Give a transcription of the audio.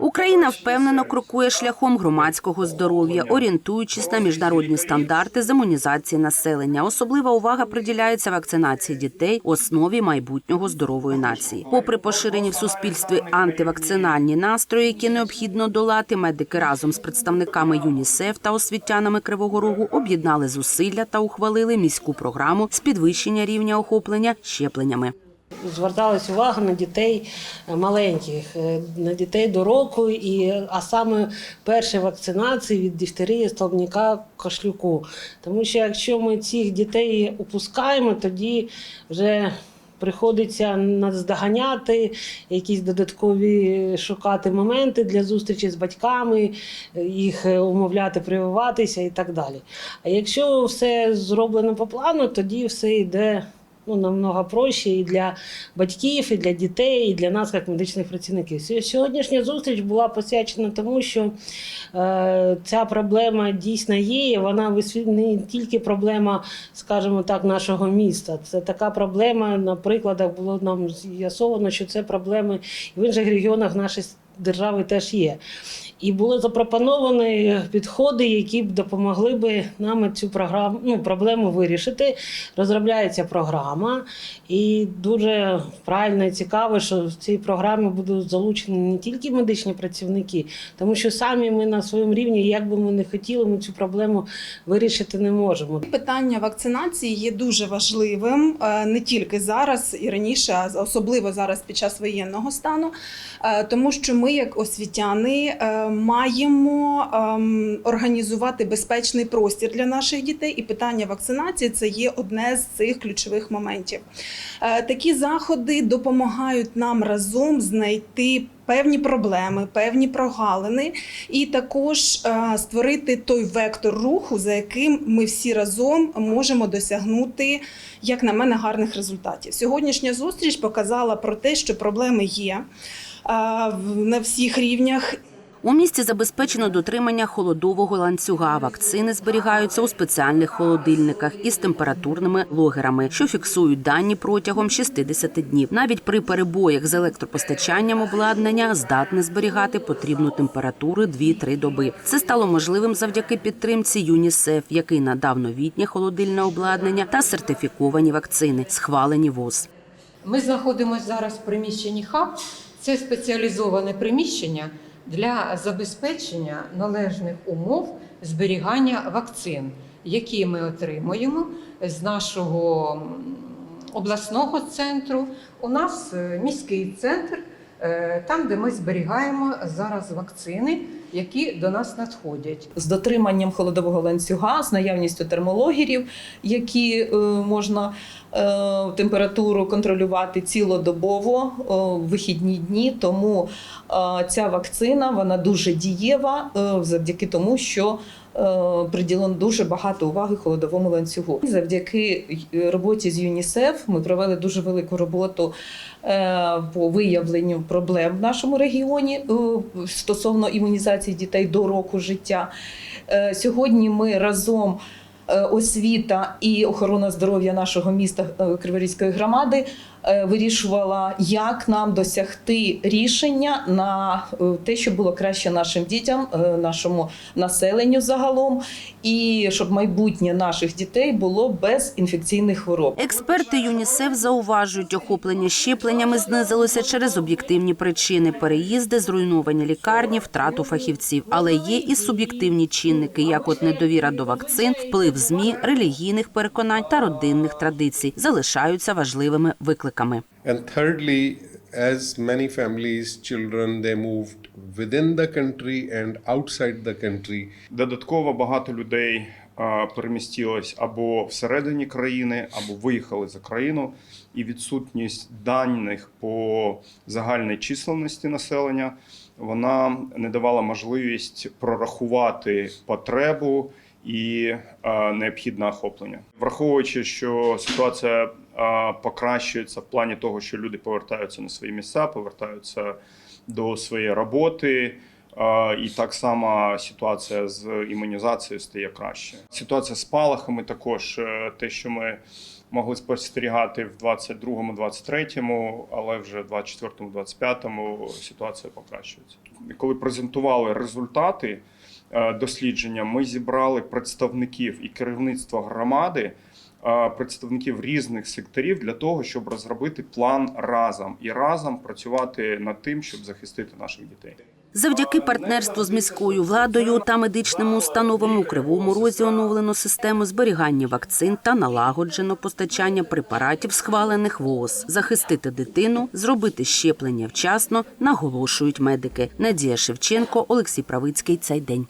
Україна впевнено крокує шляхом громадського здоров'я, орієнтуючись на міжнародні стандарти з імунізації населення. Особлива увага приділяється вакцинації дітей, основі майбутнього здорової нації. Попри поширені в суспільстві антивакцинальні настрої, які необхідно долати, медики разом з представниками ЮНІСЕФ та освітянами Кривого Рогу об'єднали зусилля та ухвалили міську програму з підвищення рівня охоплення щепленнями. Зверталась увага на дітей е, маленьких, е, на дітей до року, і, а саме перші вакцинації від дифтерії, столбняка, кашлюку. Тому що якщо ми цих дітей упускаємо, тоді вже приходиться наздоганяти, якісь додаткові шукати моменти для зустрічі з батьками, е, їх умовляти, прививатися і так далі. А якщо все зроблено по плану, тоді все йде ну, намного проще і для батьків, і для дітей, і для нас, як медичних працівників. Сьогоднішня зустріч була посвячена тому, що е, ця проблема дійсно є. і Вона не тільки проблема, скажімо так, нашого міста. Це така проблема. На прикладах було нам з'ясовано, що це проблеми в інших регіонах нашої держави теж є. І були запропоновані підходи, які б допомогли би нам цю програму, ну, проблему вирішити. Розробляється програма, і дуже правильно і цікаво, що в цій програмі будуть залучені не тільки медичні працівники, тому що самі ми на своєму рівні, як би ми не хотіли, ми цю проблему вирішити не можемо. Питання вакцинації є дуже важливим е, не тільки зараз і раніше, а особливо зараз під час воєнного стану, е, тому що ми, як освітяни, е, маємо ем, організувати безпечний простір для наших дітей, і питання вакцинації це є одне з цих ключових моментів. Е, Такі заходи допомагають нам разом знайти. Певні проблеми, певні прогалини, і також е, створити той вектор руху, за яким ми всі разом можемо досягнути, як на мене, гарних результатів. Сьогоднішня зустріч показала про те, що проблеми є на всіх рівнях, У місті забезпечено дотримання холодового ланцюга. Вакцини зберігаються у спеціальних холодильниках із температурними логерами, що фіксують дані протягом 60 днів. Навіть при перебоях з електропостачанням обладнання здатне зберігати потрібну температуру 2-3 доби. Це стало можливим завдяки підтримці ЮНІСЕФ, який надав новітнє холодильне обладнання та сертифіковані вакцини, схвалені ВОЗ. Ми знаходимося зараз в приміщенні хаб. Це спеціалізоване приміщення для забезпечення належних умов зберігання вакцин, які ми отримуємо з нашого обласного центру. У нас е, міський центр, там, де ми зберігаємо зараз вакцини, які до нас надходять. з дотриманням холодового ланцюга, з наявністю термологерів, які е, можна е, температуру контролювати цілодобово е, в вихідні дні. Тому е, ця вакцина вона дуже дієва е, завдяки тому, що е, приділено дуже багато уваги холодовому ланцюгу. Завдяки е, роботі з ЮНІСЕФ ми провели дуже велику роботу е, по виявленню проблем в нашому регіоні е, стосовно імунізації дітей до року життя. Е, Сьогодні ми разом. Е, Освіта і охорона здоров'я нашого міста е, Криворізької громади е, вирішувала, як нам досягти рішення на те, щоб було краще нашим дітям, нашому населенню загалом, і щоб майбутнє наших дітей було без інфекційних хвороб. Експерти ЮНІСЕФ зауважують, охоплення щепленнями знизилося через об'єктивні причини: переїзди, зруйновані лікарні, втрату фахівців. Але є і суб'єктивні чинники, як от недовіра до вакцин, вплив змі, релігійних переконань та родинних традицій, залишаються важливими викликами. And thirdly, as many families, children, they moved within the country and outside the country. Додатково багато людей перемістилось або всередині країни, або виїхали за країну, і відсутність даних по загальній численності населення вона не давала можливість прорахувати потребу і необхідне охоплення, враховуючи, що ситуація покращується в плані того, що люди повертаються на свої місця, повертаються до своєї роботи. І так само ситуація з імунізацією стає краще. Ситуація з спалахами також е, те, що ми могли спостерігати в 22-му, 23-му, але вже в 24-му, 25-му ситуація покращується. Коли презентували результати дослідження, ми зібрали представників і керівництва громади, е, представників різних секторів для того, щоб розробити план разом і разом працювати над тим, щоб захистити наших дітей. Завдяки партнерству з міською владою та медичними установами у Кривому Розі оновлено систему зберігання вакцин та налагоджено постачання препаратів, схвалених ВООЗ. Захистити дитину, зробити щеплення вчасно, наголошують медики. Надія Шевченко, Олексій Правицький. Цей день.